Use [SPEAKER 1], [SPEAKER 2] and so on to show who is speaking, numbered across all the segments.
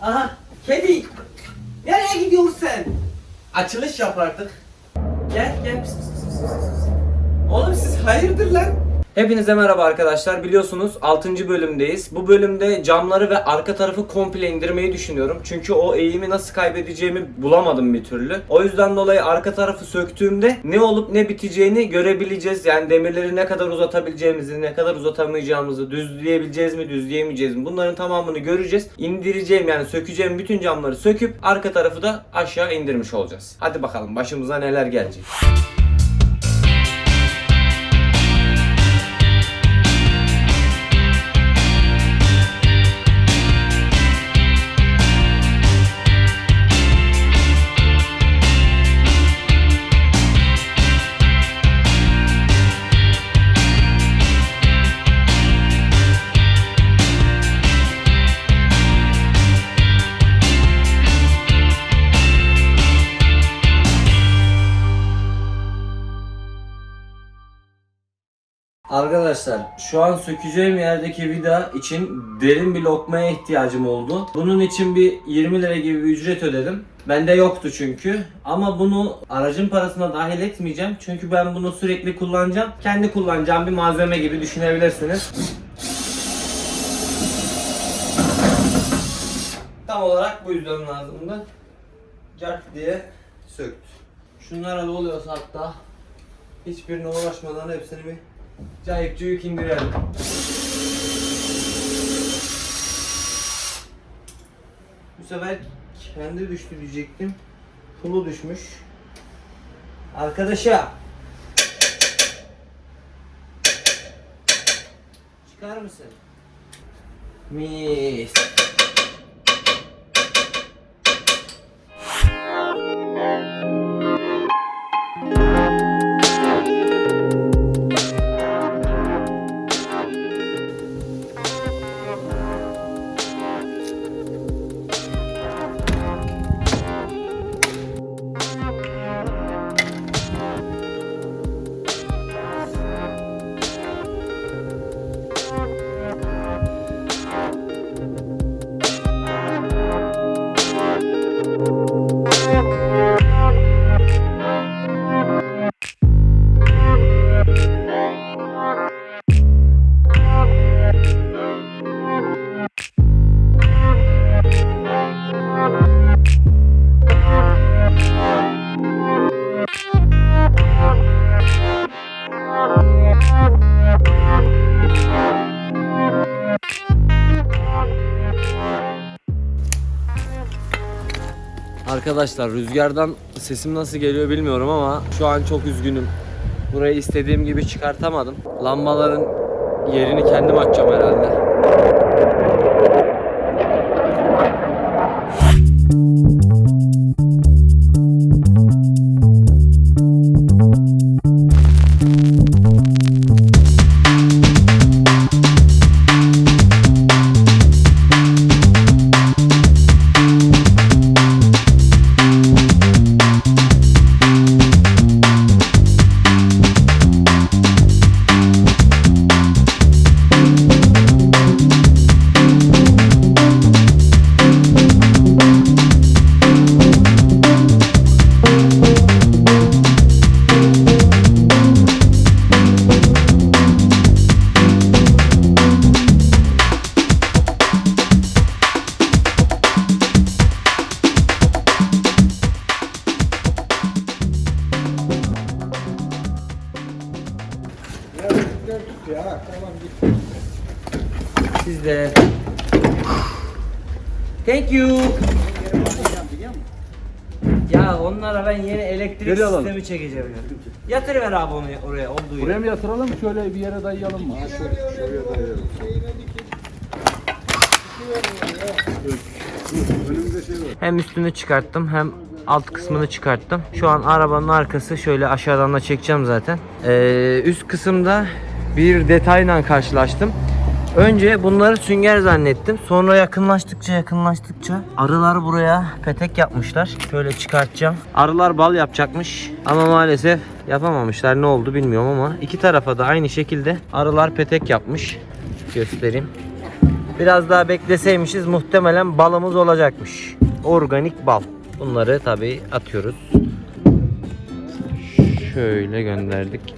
[SPEAKER 1] Aha kedi. Nereye gidiyorsun sen? Açılış yap artık. Gel gel. Oğlum siz hayırdır lan? Hepinize merhaba arkadaşlar. Biliyorsunuz 6. bölümdeyiz. Bu bölümde camları ve arka tarafı komple indirmeyi düşünüyorum. Çünkü o eğimi nasıl kaybedeceğimi bulamadım bir türlü. O yüzden dolayı arka tarafı söktüğümde ne olup ne biteceğini görebileceğiz. Yani demirleri ne kadar uzatabileceğimizi, ne kadar uzatamayacağımızı, düzleyebileceğiz mi, düzleyemeyeceğiz mi bunların tamamını göreceğiz. İndireceğim yani sökeceğim bütün camları söküp arka tarafı da aşağı indirmiş olacağız. Hadi bakalım başımıza neler gelecek. Arkadaşlar şu an sökeceğim yerdeki vida için derin bir lokmaya ihtiyacım oldu. Bunun için bir 20 lira gibi bir ücret ödedim. Bende yoktu çünkü. Ama bunu aracın parasına dahil etmeyeceğim. Çünkü ben bunu sürekli kullanacağım. Kendi kullanacağım bir malzeme gibi düşünebilirsiniz. Tam olarak bu yüzden lazımdı. Cart diye söktü. Şunlara da oluyorsa hatta hiçbirine uğraşmadan hepsini bir cayık cuyuk indirelim. Bu sefer kendi düştü diyecektim. Pulu düşmüş. Arkadaşa. Çıkar mısın? Mis. Arkadaşlar rüzgardan sesim nasıl geliyor bilmiyorum ama şu an çok üzgünüm. Burayı istediğim gibi çıkartamadım. Lambaların yerini kendim açacağım herhalde. De. Thank you. Ya onlara ben yeni elektrik
[SPEAKER 2] Geri alalım.
[SPEAKER 1] sistemi çekeceğim ya. Yatırıver abi onu oraya olduğu
[SPEAKER 2] Buraya
[SPEAKER 1] yere.
[SPEAKER 2] mı yatıralım şöyle bir yere dayayalım mı? Ha şöyle, şuraya dayayalım. Önümüzde şey var.
[SPEAKER 1] Hem üstünü çıkarttım hem alt kısmını çıkarttım. Şu an arabanın arkası şöyle aşağıdan da çekeceğim zaten. Ee, üst kısımda bir detayla karşılaştım. Önce bunları sünger zannettim. Sonra yakınlaştıkça yakınlaştıkça arılar buraya petek yapmışlar. Şöyle çıkartacağım. Arılar bal yapacakmış ama maalesef yapamamışlar. Ne oldu bilmiyorum ama iki tarafa da aynı şekilde arılar petek yapmış. Göstereyim. Biraz daha bekleseymişiz muhtemelen balımız olacakmış. Organik bal. Bunları tabii atıyoruz. Şöyle gönderdik.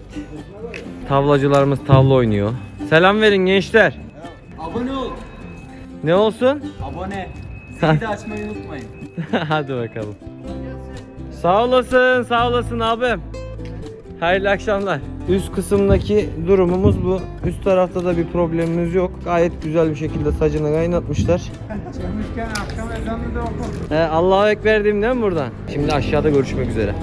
[SPEAKER 1] Tavlacılarımız tavla oynuyor. Selam verin gençler. Ne olsun?
[SPEAKER 2] Abone. Zili de açmayı unutmayın.
[SPEAKER 1] Hadi bakalım. Sağ olasın, sağ olasın abim. Hayırlı akşamlar. Üst kısımdaki durumumuz bu. Üst tarafta da bir problemimiz yok. Gayet güzel bir şekilde sacını kaynatmışlar.
[SPEAKER 2] Çıkmışken akşam ezanını da oku.
[SPEAKER 1] He, Allahu Ekber diyeyim değil mi buradan? Şimdi aşağıda görüşmek üzere.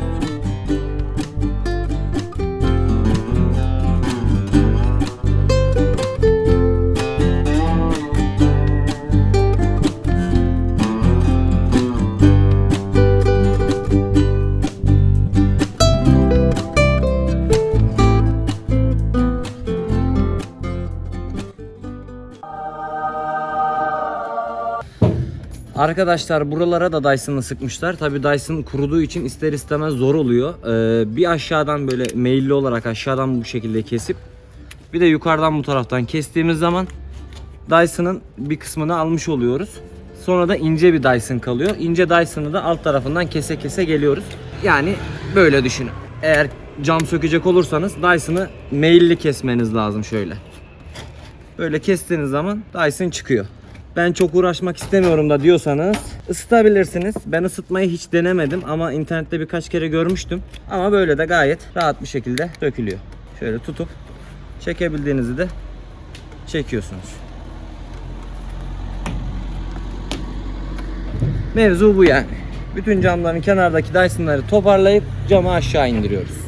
[SPEAKER 1] Arkadaşlar buralara da Dyson'ı sıkmışlar. Tabi Dyson kuruduğu için ister istemez zor oluyor. Ee, bir aşağıdan böyle meyilli olarak aşağıdan bu şekilde kesip bir de yukarıdan bu taraftan kestiğimiz zaman Dyson'ın bir kısmını almış oluyoruz. Sonra da ince bir Dyson kalıyor. İnce Dyson'ı da alt tarafından kese kese geliyoruz. Yani böyle düşünün. Eğer cam sökecek olursanız Dyson'ı meyilli kesmeniz lazım şöyle. Böyle kestiğiniz zaman Dyson çıkıyor. Ben çok uğraşmak istemiyorum da diyorsanız ısıtabilirsiniz. Ben ısıtmayı hiç denemedim ama internette birkaç kere görmüştüm. Ama böyle de gayet rahat bir şekilde dökülüyor. Şöyle tutup çekebildiğinizi de çekiyorsunuz. Mevzu bu yani. Bütün camların kenardaki Dyson'ları toparlayıp camı aşağı indiriyoruz.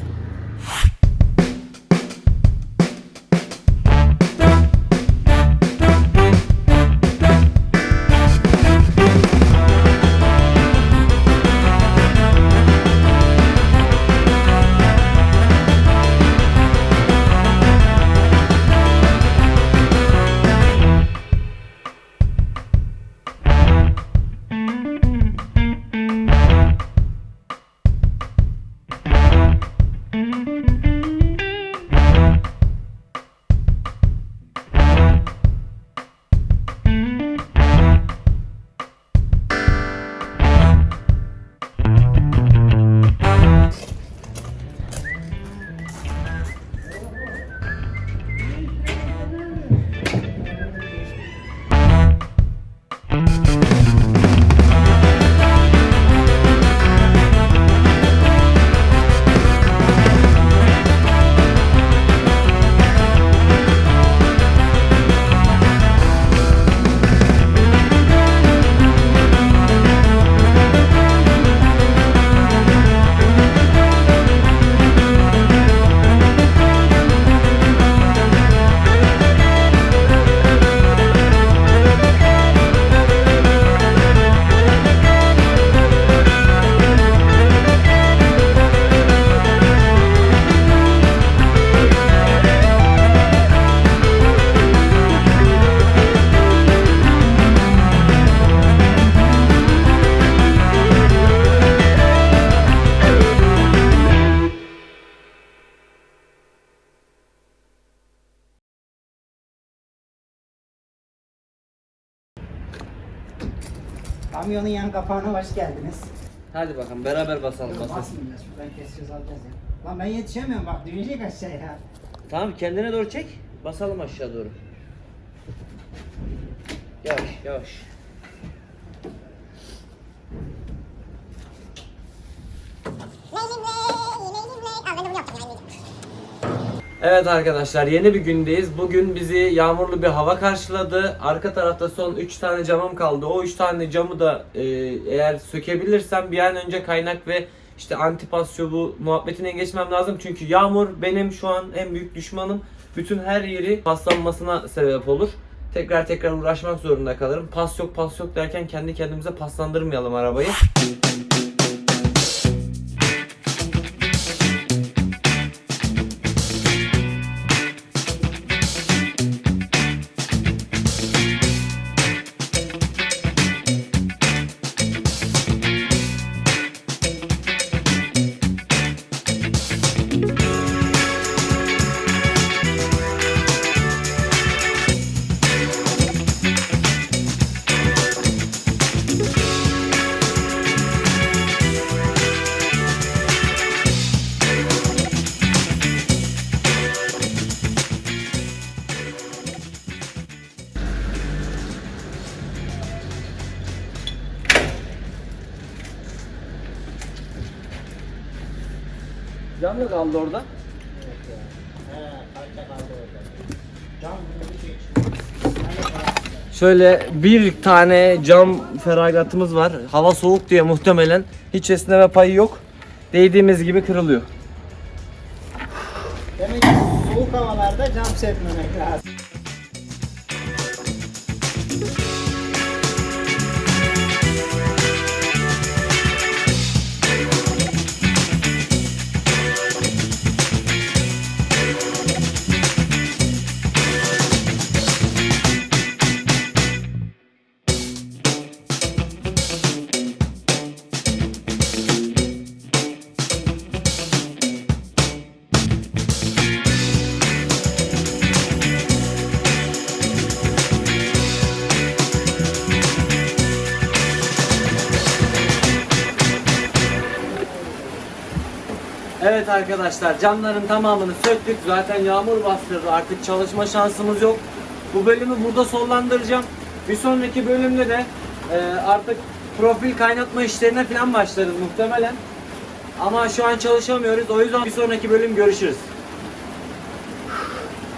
[SPEAKER 3] Kamyonun yan kapağına hoş geldiniz.
[SPEAKER 1] Hadi bakalım beraber basalım basalım.
[SPEAKER 3] Basmayın ya şuradan keseceğiz alacağız ya. Lan ben yetişemiyorum bak düşecek aşağıya.
[SPEAKER 1] Tamam kendine doğru çek. Basalım aşağı doğru. Yavaş yavaş. Evet arkadaşlar yeni bir gündeyiz. Bugün bizi yağmurlu bir hava karşıladı. Arka tarafta son 3 tane camım kaldı. O 3 tane camı da e, eğer sökebilirsem bir an önce kaynak ve işte antipasyo bu muhabbetine geçmem lazım. Çünkü yağmur benim şu an en büyük düşmanım. Bütün her yeri paslanmasına sebep olur. Tekrar tekrar uğraşmak zorunda kalırım. Pas yok pas yok derken kendi kendimize paslandırmayalım arabayı. Cam mı kaldı orada?
[SPEAKER 3] He, parça kaldı orada. Cam bunu çek.
[SPEAKER 1] Şöyle bir tane cam feragatımız var. Hava soğuk diye muhtemelen hiç esneme payı yok. Değdiğimiz gibi kırılıyor.
[SPEAKER 3] Demek ki soğuk havalarda cam serpmemek lazım.
[SPEAKER 1] Evet arkadaşlar camların tamamını söktük. Zaten yağmur bastırdı. Artık çalışma şansımız yok. Bu bölümü burada sonlandıracağım. Bir sonraki bölümde de e, artık profil kaynatma işlerine falan başlarız muhtemelen. Ama şu an çalışamıyoruz. O yüzden bir sonraki bölüm görüşürüz.